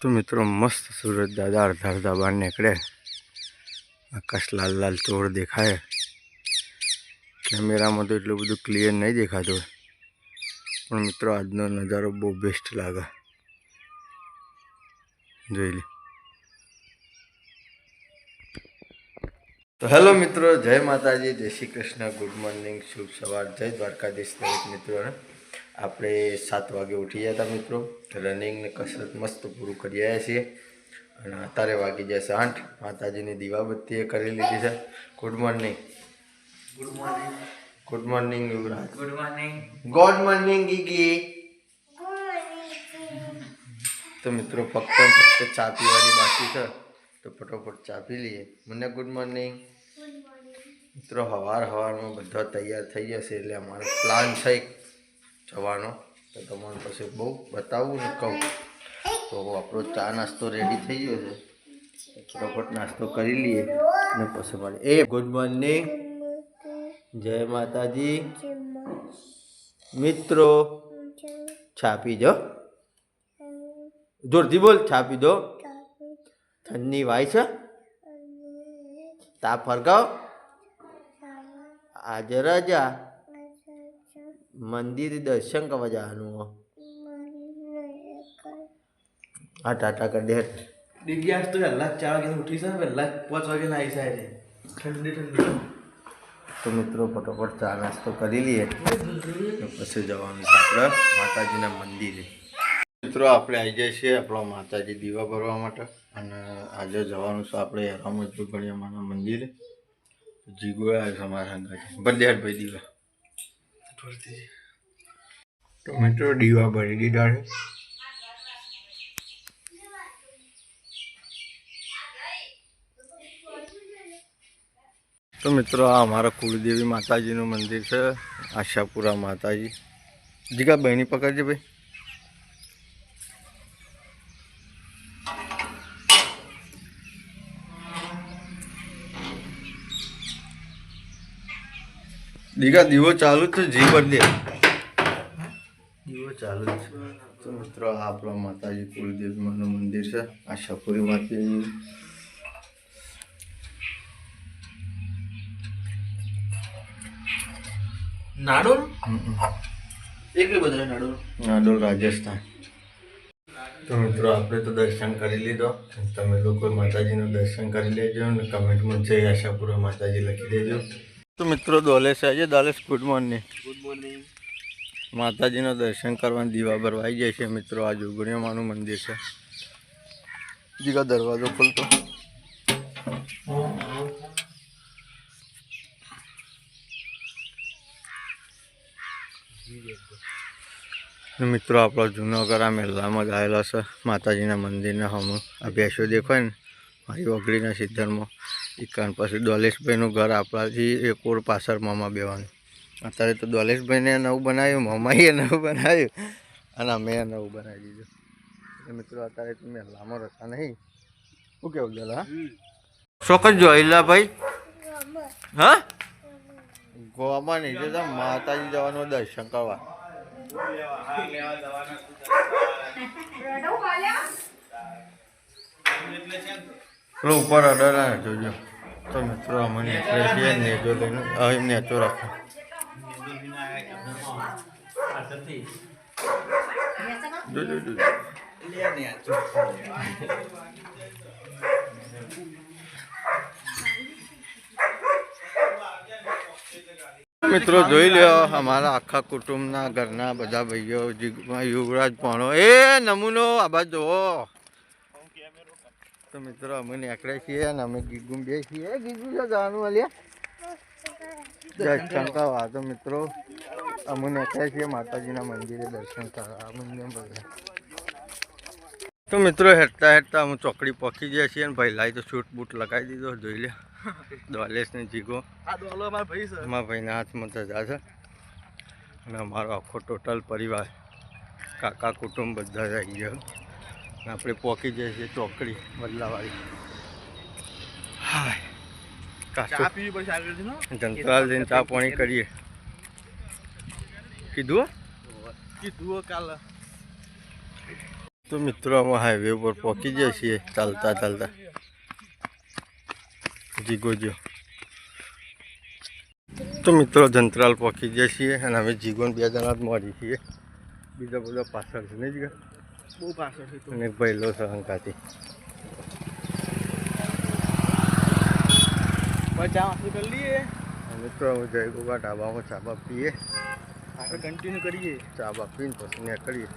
તો મિત્રો મસ્ત સુરત દાદા અડધા અડધા બહાર નીકળ્યા આકાશ લાલ લાલ ચોર દેખાય કેમેરામાં તો એટલું બધું ક્લિયર નહીં દેખાતું પણ મિત્રો આજનો નજારો બહુ બેસ્ટ લાગે જોઈ લે તો હેલો મિત્રો જય માતાજી jai Shri Krishna good morning શુભ સવાર જય દ્વારકાધીશ દરેક મિત્રોને આપણે સાત વાગે ઉઠી ગયા હતા મિત્રો. રનિંગ ને કસરત મસ્ત પૂરું કરી આવ્યા છીએ. અને અત્યારે વાગી જશે આઠ. માતાજીની દીવાબત્તીએ કરી લીધી છે. Good morning good morning good morning Yuvraj. Good morning good morning Gigi. તો મિત્રો ફક્ત ફક્ત ચા પીવાની બાકી છે. તો ફટોફટ ચા પી લઈએ. મને ગુડ મોર્નિંગ મિત્રો હવાર હવારમાં બધા તૈયાર થઈ જશે એટલે અમારો પ્લાન છે એક જવાનો. તો તમારે પછી બહુ બતાવવું ને કહું. તો આપણો ચા નાસ્તો રેડી થઈ ગયો છે. ફટાફટ નાસ્તો કરી લઈએ અને પછી મળે એ ગુડ મોર્નિંગ જય માતાજી. મિત્રો છાપી દો જોરથી બોલ છાપી દો. ઠંડી વાય છે. તાપ ફરકાવ. આજે રજા. મંદિર દર્શન કરવા જવાનું હા. ટાટા કરી દે દીદી આજ તો વહેલા ચાર વાગે ઉઠી છે વહેલા પાંચ વાગે નાઈ જાય છે. ઠંડી ઠંડી. તો મિત્રો ફટોફટ ચા નાસ્તો કરી લઈએ. પછી જવાનું છે આપણે માતાજીના મંદિરે. મિત્રો આપણે આવી જાય છીએ આપણો માતાજી દીવા ભરવા માટે. અને આજે જવાનું છે આપણે રામજુ ગણિયામાના મંદિરે. જીગો આવ્યો છે અમારા સંગાથી ભાઈ દીવા. તો મિત્રો દીવા ભરી દીધા છે. તો મિત્રો, આ અમારા કુળદેવી માતાજીનું મંદિર છે, આશાપુરા માતાજી. જીગા બહેની પકડજે ભાઈ. દીગા દીવો ચાલુ છે જી પર દે દીવો ચાલુ જ છે. તો મિત્રો આ આપણા માતાજી કુલદેવ માનું મંદિર છે. આશાપુરી માતાજી નાડોલ? એક બધા નાડોલ. નાડોલ રાજસ્થાન. તો મિત્રો આપણે તો દર્શન કરી લીધો. તમે લોકો માતાજીનું દર્શન કરી લેજો અને કમેન્ટમાં જય આશાપુરા માતાજી લખી દેજો. તો મિત્રો દોલેશ આજે. Dolesh good morning. Good morning. માતાજીનું દર્શન કરવાની દીવા ભરવાઈ જાય છે મિત્રો. આ જોગણીયામાનું મંદિર છે. જીગા દરવાજો ખોલતો. મિત્રો આપણો જૂનાગઢ આ મેલામાં જ આવેલા છે. માતાજીના મંદિરના હમણાં અભ્યાસો દેખાય ને. મારી વગડીના સિદ્ધરમાં ઇકાન પછી દોલેશભાઈનું ઘર આપણાથી એક ઓર પાછળ મામા બેવાનું. અત્યારે તો દોલેશભાઈને નવું બનાવ્યું મામાએ નવું બનાવ્યું અને અમે નવું બનાવી દીધું. એટલે મિત્રો અત્યારે તો લાંબો રહેતા નહીં. શું કેવું ગયેલા ચોક્કસ જો ભાઈ હા? ગોવામાં નહીં જતા માતાજી જવાનું દર્શન કરવા. પેલો ઉપર અડર ના જોજો તો મિત્રો લઈને અહીં નેચો જોજો જોજો. મિત્રો જોઈ લ્યો અમારા આખા કુટુંબના ઘરના બધા ભાઈઓ જીગમાં યુવરાજ ભણો. એ નમૂનો આ બાજુ તો મિત્રો અમે નીકળ્યા છીએ અને અમે ગીગું બે છીએ. ગીગું છે જવાનું અલ્યા કરવા તો મિત્રો અમે નીકળ્યા છીએ માતાજીના મંદિરે દર્શન કરવા. મંદિર બધા. તો મિત્રો હેઠતા હેઠતા અમે ચોકડી પહોંચી ગયા છીએ અને ભાઈ લાઈ તો છૂટ બૂટ લગાવી દીધો. જોઈ લે. દ્વાલેશ ને જીગો. અમારા ભાઈના હાથમાં ધજા છે. અને અમારો આખો ટોટલ પરિવાર કાકા કુટુંબ બધા જ આવી ગયો. આપણે પહોંચી જઈએ છીએ ચોકડી બદલાવાળી. જંતરાલ જઈને ચા પાણી કરીએ. કીધું કીધું કાલ. તો મિત્રો અમે હાઈવે ઉપર પહોંચી જઈએ છીએ. ચાલતા ચાલતા. જીગો જો તો મિત્રો જંત્રાલ પહોંચી જઈએ છીએ અને અમે જીગોને બે જણા જ મળી છીએ. બીજા બધા પાછળ છે નહીં જીગા બહુ પાછળ છે અને એક પહેલો છે હંકાથી. ચા વાસી કરી લઈએ. મિત્રો હું જય ગોગા ઢાબામાં ચા બાપ પીએ આપણે કન્ટિન્યુ કરીએ. ચા બા પીને પછી કરીએ.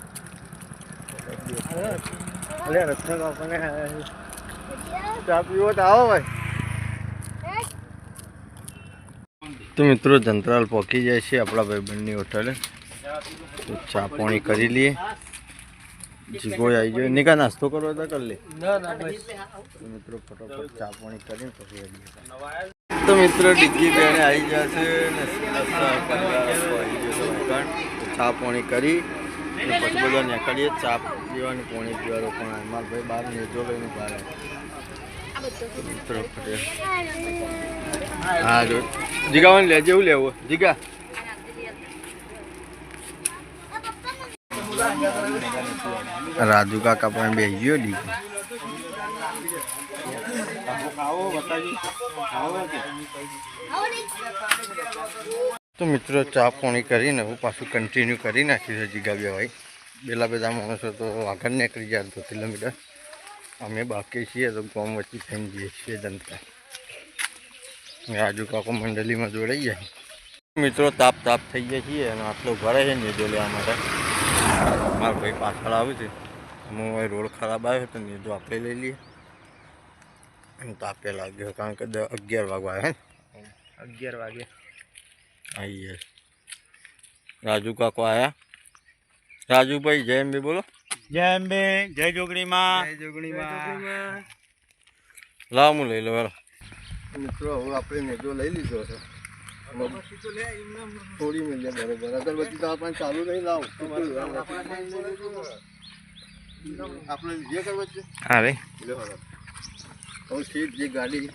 અરે રસ્તા આપણને ચા પીવો તો આવો ભાઈ. તો મિત્રો જંત્રાલ પહોંચી જાય છે આપણા ભાઈબંધની હોટલે. તો ચા પાણી કરી લઈએ. જીગો આવી ગયો. નિકા નાસ્તો કરવો તો કરી લે. મિત્રો ફટાફટ ચા પાણી કરીને પછી તો મિત્રો ડિગ્ગી બેન આવી ગયા છે ચા પાણી કરી ને પછી બધા નીકળીએ. ચા પીવાની પાણી પીવાનું પણ મારા ભાઈ બહાર નેજો લઈને બહાર મિત્રો પટેલ હા જો. જીગાવાને લેજે એવું લેવું. જીગા. રાજુ કાકા પણ બેસી ગયો ડીગી તો મિત્રો, ચા પાણી કરીને હું પાછું કન્ટિન્યુ કરી નાખ્યું છે ભાઈ. પેલા બધા માણસો તો આગળ નીકળી જાય તો કિલોમીટર. અમે બાકી છીએ તો ગામ વચ્ચે થઈને જઈએ છીએ જનતા. રાજુ કાકો મંડળીમાં જોડાઈ જાય મિત્રો, તાપ તાપ થઈ જઈએ છીએ અને આટલો ભરાય છે ને લેવા માટે મારો ભાઈ પાછળ આવે છે. હું ભાઈ રોડ ખરાબ આવ્યો તો નેજો આપણે લઈ લઈએ. એમ તો આપણે લાગ્યો કારણ કે દ- અગિયાર વાગવા આવ્યા ને? અગિયાર વાગે. આવી ગયા રાજુ કાકો આયા? રાજુભાઈ જય એમ બી બોલો. જય અંબે જય જોગણીમાં. જોગણીમાં. લાવ હું લઈ લો મિત્રો હવે આપણે નેજો લઈ લીધો છે. થોડી મિલે બરોબર અગરબત્તી તો આપણે ચાલુ નહીં લાવ. આપણે જે અગરબત્તી? હા રે. હવે. હવે સીટ જે ગાડી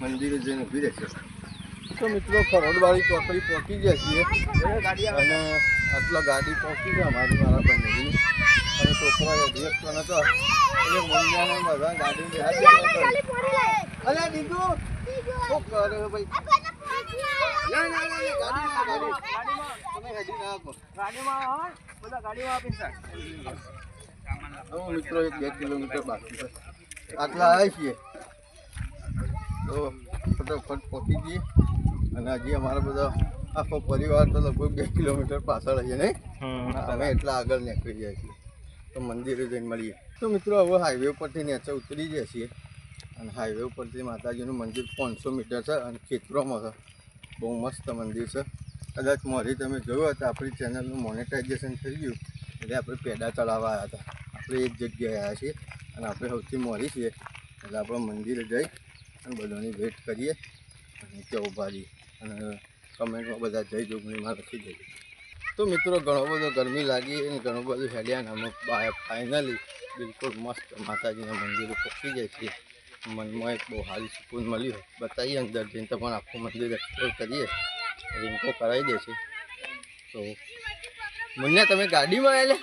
મંદિરે જઈને ઊભી રહેશે. તો મિત્રો ખરોડવાળી ચોકડી પહોંચી ગયા છીએ. અને આટલા ગાડી પહોંચી ગયા મારી મારા બંને અને છોકરા એક પણ હતો એટલે મંજાને બધા ગાડી અરે દીધું? શું કરે ભાઈ? મિત્રો એક બે કિલોમીટર બાકી આટલા આવ્યા છીએ તો ફટાફટ પહોંચી જઈએ અને હજી અમારા બધા આખો પરિવાર તો લગભગ બે કિલોમીટર પાછળ હશે નહીં અમે એટલા આગળ નીકળી જાય છીએ તો મંદિરે જઈને મળીએ તો મિત્રો હવે હાઈવે ઉપરથી નીચે ઉતરી જાય છીએ અને હાઈવે ઉપરથી માતાજીનું મંદિર પાંચસો મીટર છે અને ખેતરોમાં છે બહુ મસ્ત મંદિર છે. કદાચ મોરી તમે જોયું હતા આપણી ચેનલનું મોનેટાઇઝેશન થઈ ગયું, એટલે આપણે પેડા ચડાવવા આવ્યા હતા. આપણે એક જગ્યાએ આવ્યા છીએ અને આપણે સૌથી મોરી છીએ. એટલે આપણે મંદિરે જઈ અને બધાની વેટ કરીએ અને ત્યાં ઊભા અને કમેન્ટમાં બધા જય જોગણીમાં લખી દઈએ તો મિત્રો, ઘણો બધો ગરમી લાગી અને ઘણું બધું હેડ્યા અને અમે ફાઇનલી બિલકુલ મસ્ત માતાજીના મંદિરે પહોંચી જાય છીએ. મનમાં એક બહુ સારી સુકૂન મળ્યું બતાવીએ અંદર જઈને પણ આખું મંદિર એક્સપ્લોર કરીએ. રિંકો કરાવી દે છે. તો મુન્યા તમે ગાડીમાં આવેલે?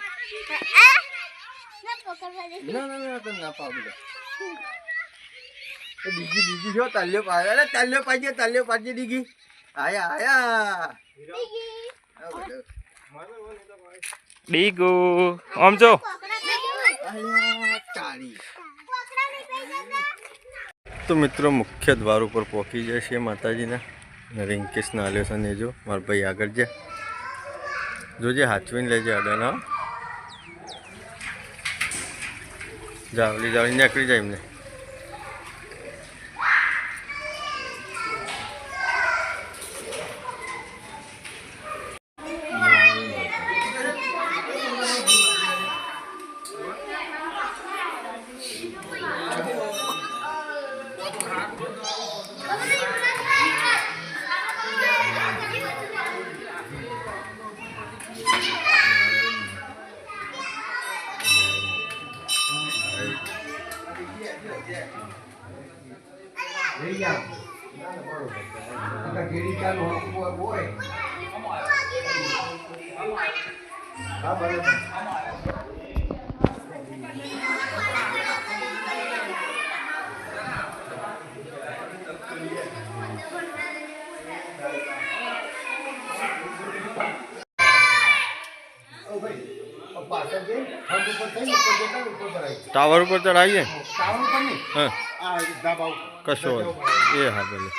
ના ના ના તમે ના તો બીજી જો તાલ્યો પાડે અરે તાલ્યો પાડજે તાલ્યો પાડજે દીગી આયા આયા. ડીગુ આમ જો. આયા. તો મિત્રો, મુખ્ય દ્વાર ઉપર પહોંચી જાય છે માતાજીના. અને રિંકેશ નાલ્યો છે ને જો, મારા ભાઈ આગળ જાય જોજે હાચવીને લેજે અડાના જાવલી જાવલી નીકળી જાય એમને. ટાવર ઉપર ચડાવીએ હા કશો એ હા ભલે.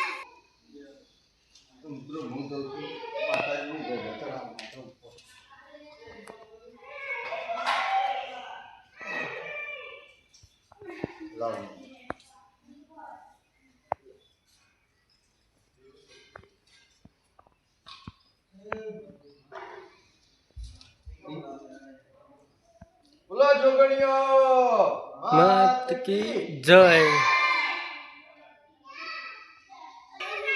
બોલો મત કી જય.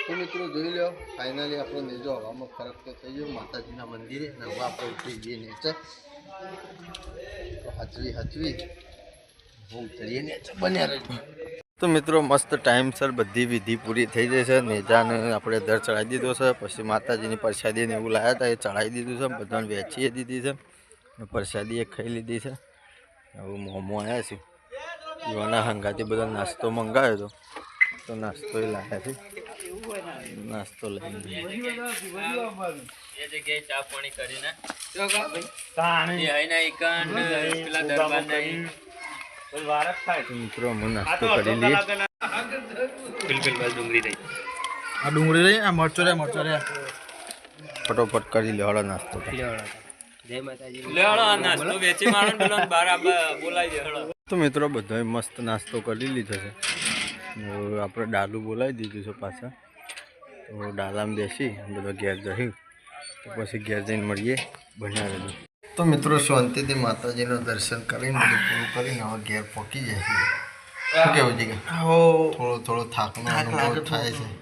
તો મિત્રો જોઈ લો ફાઇનલી આપણો નેજો હવામાં ફરક તો થઈ ગયો. માતાજીના મંદિરે અને હવે આપણે ઉતરી જઈએ નેચર તો હચવી હચવી. ઉતરીએ નેચર બન્યા રહેજો. તો મિત્રો મસ્ત ટાઈમસર બધી વિધિ પૂરી થઈ જઈ છે. નેજાને આપણે દર ચડાવી દીધો છે. પછી માતાજીની પ્રસાદીને એવું લાવ્યા હતા એ ચડાવી દીધું છે. બધાને વેચીએ દીધી છે. પ્રસાદી એ ખાઈ લીધી છે. હવે મોમો આવ્યા છે. યુવાના હંગાથી બધો નાસ્તો મંગાવ્યો હતો તો નાસ્તો એ લાવ્યા છે. નાસ્તો લઈને. એ જગ્યાએ ચા પાણી કરીને. એ હઈના એકન પેલા દરબાર નહીં વારસ થાય. તો મિત્રો હું નાસ્તો કરી લઈએ. બિલકુલ બસ ડુંગળી થઈ આ ડુંગળી રહી? આ મરચો રે મરચો રે. ફટોફટ કરી લે હળો નાસ્તો. લેવડો તો મિત્રો બધાએ મસ્ત નાસ્તો કરી લીધો છે. આપણે ડાલુ બોલાવી દીધું છે પાછા. તો ડાલામાં બેસી બધા ઘેર જઈ. તો પછી ઘેર જઈને મળીએ રહેજો તો મિત્રો શાંતિથી માતાજીનું દર્શન કરીને બધું પૂરું કરીને હવે ઘેર પહોંચી જાય છે શું કેવું છે કે? થોડો થોડો થાકનો અનુભવ થાય છે.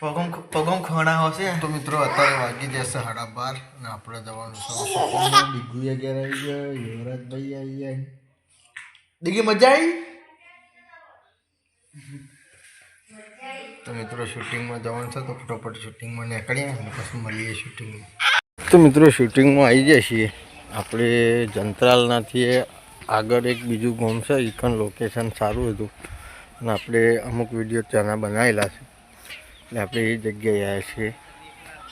પગમ પગમ ખણા હશે? તો મિત્રો, અત્યારે વાગી જશે સાડા બાર અને આપણે જવાનું છે શોપિંગમાં. અગિયાર આવી ગયા, યુવરાજભાઈ આવી ગયા. દીદી મજા આવી? તો મિત્રો, શૂટિંગમાં જવાનું છે તો ફટોફટ શૂટિંગમાં નીકળીએ અને પછી મળીએ શૂટિંગમાં. તો મિત્રો, શૂટિંગમાં આવી જાય છીએ. આપણે જંત્રાલનાથી આગળ એક બીજું ગામ છે ઇકન લોકેશન સારું હતું. અને આપણે અમુક વીડિયો ત્યાંના બનાવેલા છે. આપણે એ જગ્યાએ આવ્યા છીએ.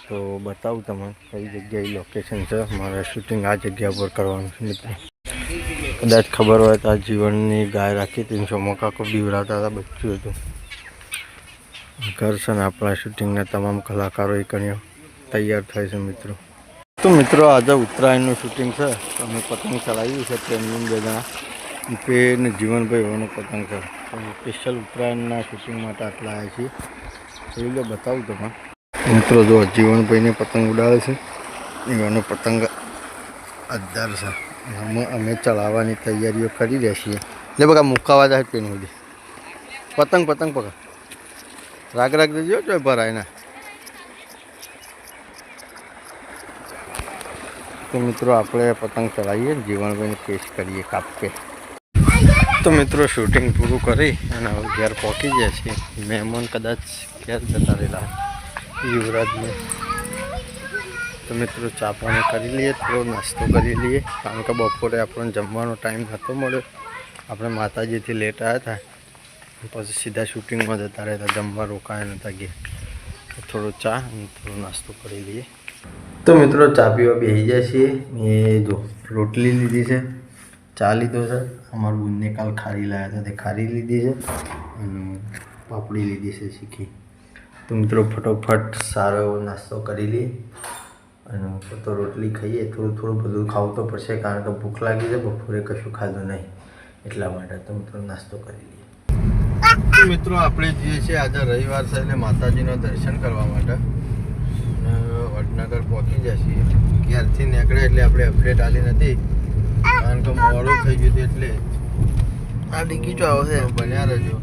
તો બતાવું તમને કઈ જગ્યાએ લોકેશન છે. મારે શૂટિંગ આ જગ્યા પર કરવાનું છે, મિત્રો. કદાચ ખબર હોય તો આ જીવનની ગાય રાખી ત્રણસો મકાકો બીવડાવતા હતા બચ્ચું હતું. ઘર છે ને આપણા શૂટિંગના તમામ કલાકારો એ કણ્યો તૈયાર થાય છે, મિત્રો. તો મિત્રો, આજે ઉત્તરાયણનું શૂટિંગ છે. અમે પતંગ ચલાવ્યું છે ટ્રેનિંગ બે જણા તે ને જીવનભાઈ હોવાનું પતંગ છે. સ્પેશિયલ ઉત્તરાયણના શૂટિંગ માટે આટલા આવ્યા છીએ. લો, બતાવું તમે મિત્રો, જો જીવનભાઈને પતંગ ઉડાડે છે. એવાનો પતંગ અદ્ધાર છે. અમે અમે ચલાવવાની તૈયારીઓ કરી રહ્યા છીએ. એટલે બગા મુકાવા જાય પેન સુધી પતંગ પતંગ પકડ. રાગ રાગ દેજો, જો ભરાય ના. તો મિત્રો, આપણે પતંગ ચલાવીએ જીવનભાઈને પેશ કરીએ કાપકે. તો મિત્રો શૂટિંગ પૂરું કરી અને હવે ઘેર પહોંચી જાય છે મહેમાન કદાચ ઘેર જતા રહેલા? યુવરાજને. તો મિત્રો, ચા પાણી કરી લઈએ, થોડો નાસ્તો કરી લઈએ. કારણ કે બપોરે આપણને જમવાનો ટાઈમ નહોતો મળ્યો. આપણે માતાજીથી લેટ આવ્યા હતા. પછી સીધા શૂટિંગમાં જતા રહેતા, જમવા રોકાયા નહોતા ગયા થોડો ચા અને થોડો નાસ્તો કરી લઈએ. તો મિત્રો, ચા પીવા બેસી જાય છીએ. એ જો, રોટલી લીધી છે. ચા લીધો છે. અમારું બુનને કાલ ખારી લાવ્યા હતા, તે ખારી લીધી છે. અને પાપડી લીધી છે, શીખી. તો મિત્રો ફટોફટ સારો એવો નાસ્તો કરી લઈએ. અને તો રોટલી ખાઈએ થોડું થોડું બધું ખાવું તો પડશે કારણ કે ભૂખ લાગી છે બપોરે કશું ખાધું નહીં. એટલા માટે તો મિત્રો નાસ્તો કરી લઈએ. મિત્રો આપણે જઈએ છીએ આજે રવિવાર છે એટલે માતાજીના દર્શન કરવા માટે. અને વડનગર પહોંચી જાય છીએ. ક્યારથી નીકળે એટલે આપણે અપડેટ આલી નથી. કારણ કે મોડું થઈ ગયું હતું એટલે. આ ડીકી ચો આવશે બન્યા રહેજો.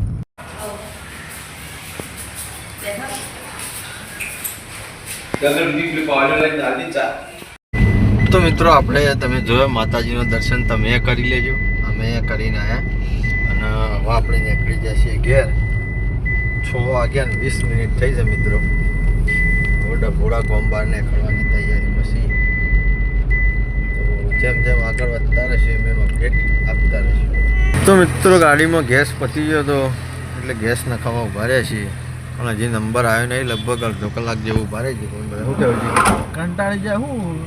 તો મિત્રો આપણે તમે જોયો માતાજીનું દર્શન, તમે કરી લેજો. અમે કરીને આવ્યા અને હવે આપણે નીકળી જશે ઘેર. છ વાગ્યા વીસ મિનિટ થઈ છે મિત્રો. ડભોડા ગોમ બહાર નીકળવાની તૈયારી પછી. જેમ જેમ આગળ વધતા રહેશે એમ એમ અપડેટ આપતા રહેશે. તો મિત્રો ગાડીમાં ગેસ પતી ગયો તો એટલે ગેસ નખાવા ઊભા રહ્યા છીએ. પણ હજી નંબર આવ્યો નહીં લગભગ અડધો કલાક જેવું ભારે શું છે કંટાળી જાય હું?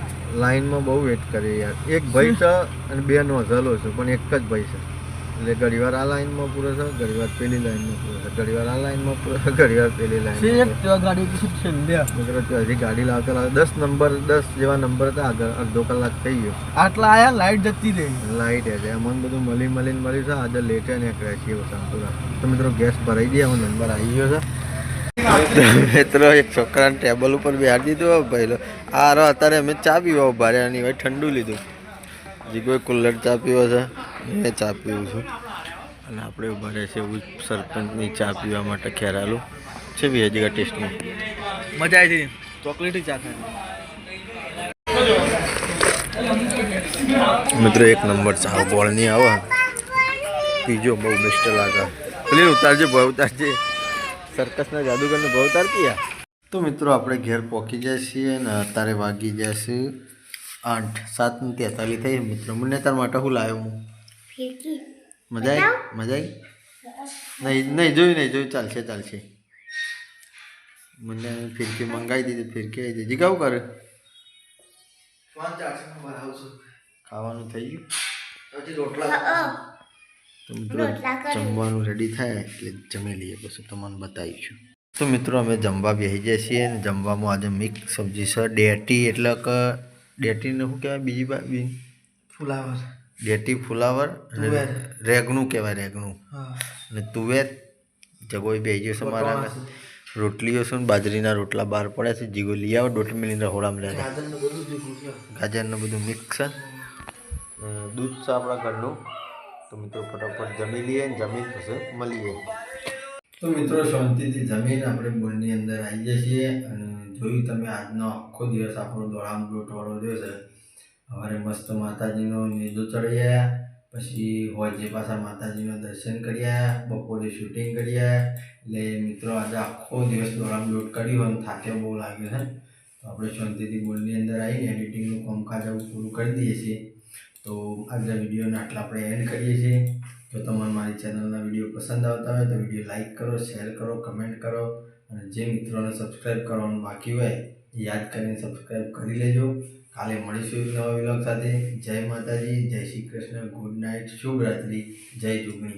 લાઈનમાં બહુ વેટ કરી યાર એક ભાઈ છે અને બે નોઝલો છે પણ એક જ ભાઈ છે. એટલે ઘડીવાર આ લાઈનમાં પૂરો છે ઘડીવાર પેલી લાઈનમાં પૂરો છે ઘડીવાર આ લાઈનમાં પૂરો છે ઘડીવાર પેલી મિત્રો હજી ગાડી લાવતા લાવતા દસ નંબર દસ જેવા નંબર હતા આગળ અડધો કલાક થઈ ગયો. આટલા આયા લાઈટ જતી રહી. લાઈટ છે. અમને બધું મળી મળીને મળ્યું છે. આજે લેટે નીકળ્યા છીએ વસંતપુરા તો મિત્રો ગેસ ભરાઈ દઈએ હવે નંબર આવી ગયો છે. મિત્રો એક છોકરાને ટેબલ ઉપર બેહાડી દીધું ભાઈ આ રો અત્યારે અમે ચા પીવા ઊભા રહ્યા અને હવે ઠંડુ લીધું. કોઈ કુલ્લર ચા પીવો છે? એ ચા પીવું છું. અને આપણે ઊભા રહ્યા છે એવું સરપંચની ચા પીવા માટે ખેરાલું. છે બી હજી ટેસ્ટમાં. મજા આવી હતી ચોકલેટી ચા ખાઈ મિત્રો એક નંબર ચા ગોળની આવે. પીજો બહુ બેસ્ટ લાગે. પ્લીઝ ઉતારજે ભાઈ ઉતારજે. સર્કસના જાદુગરને ભાવ ઉતાર પિયા તો મિત્રો આપણે ઘેર પહોંચી જાય છીએ અને અત્યારે વાગી જાય છે આઠ સાત ને તેતાલીસ થઈ મિત્રો. મને તાર માટે હું લાવ્યો હું? મજા આવી મજા આવી નહીં નહીં જોયું નહીં જોયું. ચાલશે ચાલશે. મને ફિરકી મંગાવી દીધી ફિરકી આવી દીધી. કેવું કરે? ખાવાનું થઈ ગયું? રોટલા તો મિત્રો જમવાનું રેડી થાય એટલે જમી લઈએ પછી તમને બતાવીશું. તો મિત્રો અમે જમવા બેસી જઈએ છીએ અને જમવામાં આજે મિક્સ સબ્જી છે. ડેટી એટલે કે ડેટીને શું કહેવાય? બીજી બા ફુલાવર. ડેટી ફુલાવર. રેગણું કહેવાય રેગણું. અને તુવેર જગોઈ બેસી ગયો છે મારા રોટલીઓ છે ને બાજરીના રોટલા બહાર પડ્યા છે જીગો લઈ આવો દોઢ મિલીના હોળામાં લે ગાજરનું બધું મિક્સ છે. દૂધ છે આપણા ઘરનું. તો મિત્રો ફટાફટ જમી લઈએ જમીન પછી મળીએ. તો મિત્રો શાંતિથી જમીન આપણે બોલની અંદર આવી જઈએ છીએ અને જોયું તમે આજનો આખો દિવસ આપણો દોડામ દોટવાળો રહ્યો છે. સવારે મસ્ત માતાજીનો નિર્દો ચડી આવ્યા પછી હોજે પાછા માતાજીના દર્શન કરી આવ્યા બપોરે શૂટિંગ કરી આવ્યા એટલે મિત્રો આજે આખો દિવસ દોડામ દોટ કર્યું અને થાકે બહુ લાગ્યો છે. આપણે શાંતિથી બોલની અંદર આવીને એડિટિંગનું કામકાજ આવું પૂરું કરી દઈએ છીએ. તો આજના વિડીયોને આટલા આપણે એન્ડ કરીએ છીએ. જો તમને મારી ચેનલના વીડિયો પસંદ આવતા હોય તો વીડિયો લાઇક કરો શેર કરો કમેન્ટ કરો અને જે મિત્રોને સબસ્ક્રાઈબ કરવાનું બાકી હોય યાદ કરીને સબસ્ક્રાઈબ કરી લેજો. કાલે મળીશું એક નવા વિલોગ સાથે. જય માતાજી, જય શ્રી કૃષ્ણ ગુડ નાઇટ શુભ રાત્રિ જય જોગણી